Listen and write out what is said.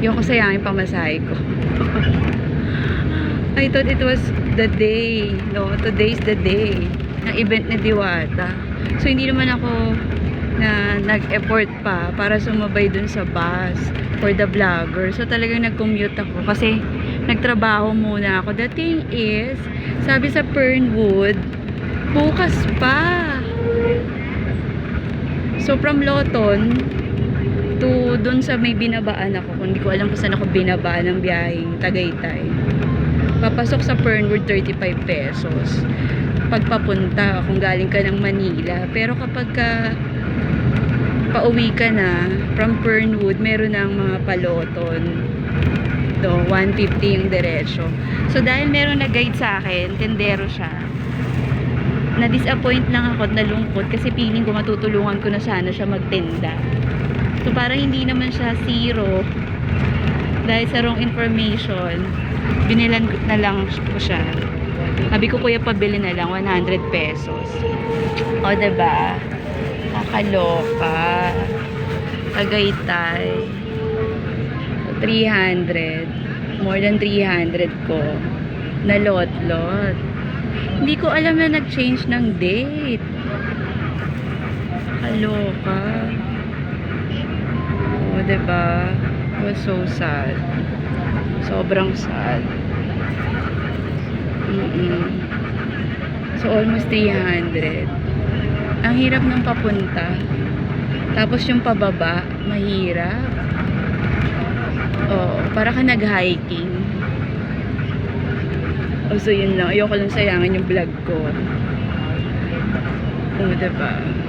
Ayoko sayangin pamasahe ko. I thought it was the day. No, today's the day ng event ni Diwata. So, hindi naman ako na nag-effort pa para sumabay dun sa bus for the vlogger. So, talagang nag-commute ako kasi nagtrabaho muna ako. The thing is, sabi sa Fernwood, bukas pa. So, from Loton to dun sa may binabaan ako. Kung hindi ko alam kung saan ako binabaan ng biyaheng Tagaytay. Papasok sa Fernwood, 35 pesos. Pagpapunta, kung galing ka ng Manila. Pero kapag ka pauwi ka na from Fernwood, meron ng mga paloton. Do, 150 yung diretso. So, dahil meron nag-guide sa akin, tendero siya, na-disappoint lang ako at nalungkot kasi feeling ko matutulungan ko na sana siya magtinda. So, parang hindi naman siya zero dahil sa wrong information, binilan na lang ko siya. Sabi ko, kuya, pabili na lang, 100 pesos. O, diba? Nakaloka. Tagaytay. 300. More than 300 ko. Nalot-lot. Hindi ko alam na nag-change ng date. Kaloka. O, diba? It was so sad. Sobrang sad. Mm-mm. So, almost 300. Ang hirap ng papunta. Tapos yung pababa, mahirap. Oo, para ka nag-hiking. O, so yun lang. Ayoko lang sayangin yung vlog ko. Oo, diba?